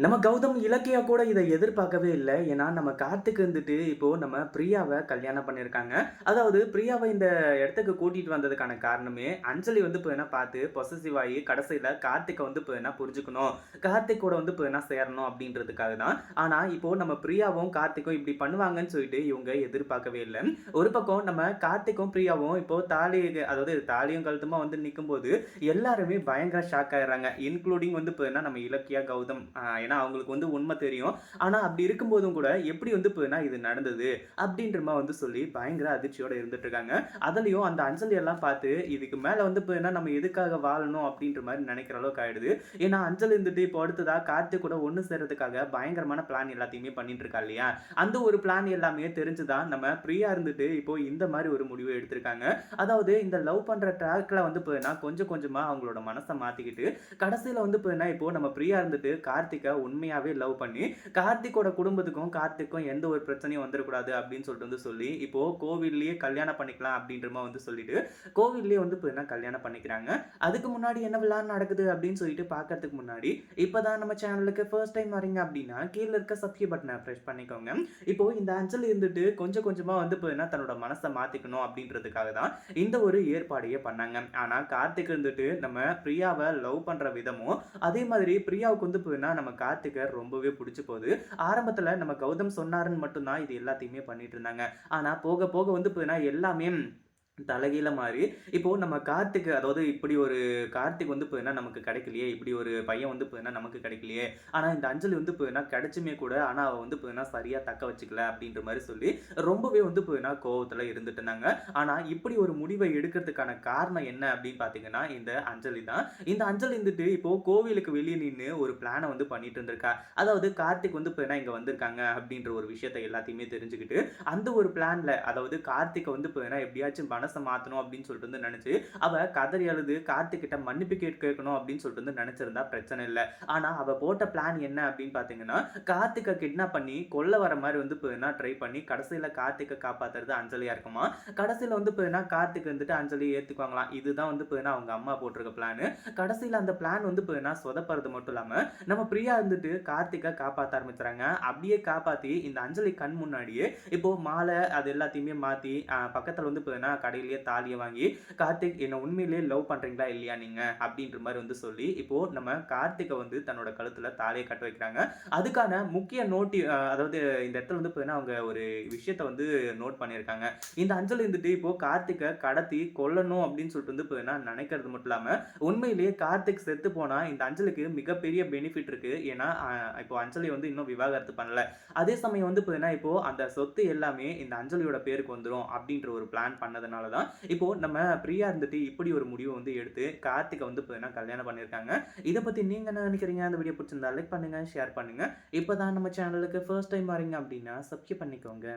நம்ம கௌதம் இலக்கியா கூட இதை எதிர்பார்க்கவே இல்லை. ஏன்னா நம்ம காத்துக்கு இருந்துட்டு இப்போ நம்ம பிரியாவை கல்யாணம் பண்ணியிருக்காங்க. அதாவது பிரியாவை இந்த இடத்துக்கு கூட்டிட்டு வந்ததுக்கான காரணமே அஞ்சலி வந்து இப்போ என்ன பார்த்து பொசசிவ் ஆகி கடைசியில் கார்த்திகை வந்து இப்போ என்ன புரிஞ்சுக்கணும். கார்த்திக் கூட வந்து இப்போ என்ன சேரணும் அப்படின்றதுக்காக தான். ஆனால் இப்போ நம்ம பிரியாவும் கார்த்திக்கும் இப்படி பண்ணுவாங்கன்னு சொல்லிட்டு இவங்க எதிர்பார்க்கவே இல்லை. ஒரு பக்கம் நம்ம கார்த்திக்கும் பிரியாவும் இப்போ தாலி அதாவது தாலியும் கழுத்துமா வந்து நிற்கும் போது எல்லாருமே பயங்கர ஷாக் ஆயிடுறாங்க. இன்க்ளூடிங் வந்து இப்போ என்ன நம்ம இலக்கியா கௌதம் ஏன்னா அவங்களுக்கு வந்து உண்மை தெரியும். ஆனால் அப்படி இருக்கும்போதும் கூட எப்படி வந்து இப்போ இது நடந்தது? அப்படின்ற மாதிரி வந்து சொல்லி பயங்கர அதிர்ச்சியோட இருந்துட்டு இருக்காங்க. அதுலயும் அந்த அஞ்சலி எல்லாம் பார்த்து இதுக்கு மேலே வந்து இப்போ என்ன நம்ம எதுக்காக வாழணும் அப்படின்ற மாதிரி நினைக்கிற அளவுக்கு ஆயிடுது. ஏன்னா அஞ்சலி இருந்துட்டு இப்போ அடுத்ததா கார்த்திக் கூட ஒன்று சேர்றதுக்காக பயங்கரமான பிளான் எல்லாத்தையுமே பண்ணிட்டு இருக்கா இல்லையா? அந்த ஒரு பிளான் எல்லாமே தெரிஞ்சுதான் நம்ம ஃப்ரீயா இருந்துட்டு இப்போ இந்த மாதிரி ஒரு முடிவு எடுத்திருக்காங்க. அதாவது இந்த லவ் பண்ற ட்ராக்ல வந்து இப்போ கொஞ்சம் கொஞ்சமா அவங்களோட மனசை மாத்திக்கிட்டு கடைசியில வந்து இப்போ என்ன இப்போ நம்ம ஃப்ரீயா இருந்துட்டு கார்த்திகை உண்மையாகவே லவ் பண்ணி கார்த்திக்கோட குடும்பத்துக்கும் கார்த்திக்கும் எந்த ஒரு பிரச்சனையும் வந்துடக்கூடாது அப்படின்னு சொல்லிட்டு வந்து சொல்லி இப்போ கோவில்லையே கல்யாணம் பண்ணிக்கலாம் அப்படின்ற மாதிரி வந்து சொல்லிட்டு கோவில்லயே வந்து இப்போ என்ன கல்யாணம் பண்ணிக்கிறாங்க? அதுக்கு முன்னாடி என்ன விழா நடக்குது அப்படின்னு சொல்லிட்டு பார்க்கறதுக்கு முன்னாடி இப்போதான் நம்ம சேனலுக்கு ஃபர்ஸ்ட் டைம் வரீங்க அப்படின்னா கீழே இருக்க சப்ஸ்கிரைப் பட்டனை ப்ரெஸ் பண்ணிக்கோங்க. இப்போ இந்த அஞ்சல் இருந்துட்டு கொஞ்சம் கொஞ்சமாக வந்து இப்போ என்ன தன்னோட மனசை மாத்திக்கணும் அப்படின்றதுக்காக தான் இந்த ஒரு ஏற்பாடையே பண்ணாங்க. ஆனால் கார்த்திக் இருந்துட்டு நம்ம பிரியாவை லவ் பண்ணுற விதமும் அதே மாதிரி பிரியாவுக்கு வந்து இப்போ நம்ம கார்த்திகை ரொம்பவே பிடிச்சி போகுது. ஆரம்பத்தில் நம்ம கௌதம் சொன்னாருன்னு மட்டும்தான் இது எல்லாத்தையுமே பண்ணிட்டு இருந்தாங்க. ஆனால் போக போக வந்து பார்த்தீங்கன்னா எல்லாமே தலைகீழ மாறி இப்போ நம்ம கார்த்திக் அதாவது இப்படி ஒரு கார்த்திக் வந்து இப்போ என்ன நமக்கு கிடைக்கலையே இப்படி ஒரு பையன் வந்து இப்போ என்ன நமக்கு கிடைக்கலையே ஆனால் இந்த அஞ்சலி வந்து இப்போ என்ன கிடைச்சுமே கூட ஆனால் அவள் வந்து இப்போ என்ன சரியாக தக்க வச்சுக்கல அப்படின்ற மாதிரி சொல்லி ரொம்பவே வந்து போயினா கோவத்தில் இருந்துட்டு இருந்தாங்க. ஆனால் இப்படி ஒரு முடிவை எடுக்கிறதுக்கான காரணம் என்ன அப்படின்னு பார்த்தீங்கன்னா இந்த அஞ்சலி தான். இந்த அஞ்சலி இருந்துட்டு இப்போ கோவிலுக்கு வெளியே நின்று ஒரு பிளானை வந்து பண்ணிட்டு இருந்திருக்கா. அதாவது கார்த்திக் வந்து இப்போ என்ன இங்கே வந்திருக்காங்க அப்படின்ற ஒரு விஷயத்த எல்லாத்தையுமே தெரிஞ்சுக்கிட்டு அந்த ஒரு பிளான்ல அதாவது கார்த்திகை வந்து இப்போ எப்படியாச்சும் மனசை மாற்றணும் அப்படின்னு சொல்லிட்டு வந்து நினச்சி அவள் கதறி அழுது கார்த்திக்கிட்ட மன்னிப்பு கேட்டு கேட்கணும் அப்படின்னு சொல்லிட்டு வந்து நினச்சிருந்தா பிரச்சனை இல்லை. ஆனால் அவள் போட்ட பிளான் என்ன அப்படின்னு பார்த்தீங்கன்னா கார்த்திகை கிட்னாப் பண்ணி கொல்ல வர மாதிரி வந்து இப்போ என்ன ட்ரை பண்ணி கடைசியில் கார்த்திகை காப்பாத்துறது அஞ்சலியாக இருக்குமா? கடைசியில் வந்து இப்போ என்ன கார்த்திக் வந்துட்டு அஞ்சலி ஏற்றுக்குவாங்களாம் இதுதான் வந்து இப்போ என்ன அவங்க அம்மா போட்டிருக்க பிளான் கடைசியில் அந்த பிளான் வந்து இப்போ என்ன சொதப்படுறது மட்டும் இல்லாமல் நம்ம பிரியா இருந்துட்டு கார்த்திகை காப்பாற்ற ஆரம்பிச்சுறாங்க. அப்படியே காப்பாற்றி இந்த அஞ்சலி கண் முன்னாடியே இப்போ மாலை அது எல்லாத்தையுமே மாற்றி பக்கத்தில் வந்து இப்போ கடையிலேயே தாலியை வாங்கி கார்த்திக் என்னை உண்மையிலேயே லவ் பண்ணுறீங்களா இல்லையா நீங்கள் அப்படின்ற மாதிரி வந்து சொல்லி இப்போது நம்ம கார்த்திகை வந்து தன்னோட கழுத்தில் தாலியை கட்ட வைக்கிறாங்க. அதுக்கான முக்கிய நோட்டி அதாவது இந்த இடத்துல வந்து பார்த்தீங்கன்னா அவங்க ஒரு விஷயத்தை வந்து நோட் பண்ணியிருக்காங்க. இந்த அஞ்சல் இருந்துட்டு இப்போது கார்த்திகை கடத்தி கொல்லணும் அப்படின்னு சொல்லிட்டு வந்து இப்போ என்ன நினைக்கிறது மட்டும் இல்லாமல் உண்மையிலேயே கார்த்திக் செத்து போனால் இந்த அஞ்சலுக்கு மிகப்பெரிய பெனிஃபிட் இருக்குது ஏன்னா இப்போ அஞ்சலி வந்து இன்னும் விவாகரத்து பண்ணல. அதே சமயம் வந்து பார்த்தீங்கன்னா இப்போது இப்போ அந்த சொத்து எல்லாமே இந்த அஞ்சலியோட பேருக்கு வந்துடும் அப்படின்ற ஒரு பிளான் பண்ணதுனால தான் இப்போ நம்ம பிரியா இருந்துட்டு இப்படி ஒரு முடிவை வந்து எடுத்து கார்த்திகை வந்து இப்போ என்ன கல்யாணம் பண்ணியிருக்காங்க. இதை பற்றி நீங்கள் என்ன நினைக்கிறீங்க? அந்த வீடியோ பிடிச்சிருந்தா லைக் பண்ணுங்க ஷேர் பண்ணுங்க. இப்போ தான் நம்ம சேனலுக்கு ஃபர்ஸ்ட் டைம் வரீங்க அப்படின்னா சப்ஸ்கிரைப் பண்ணிக்கோங்க.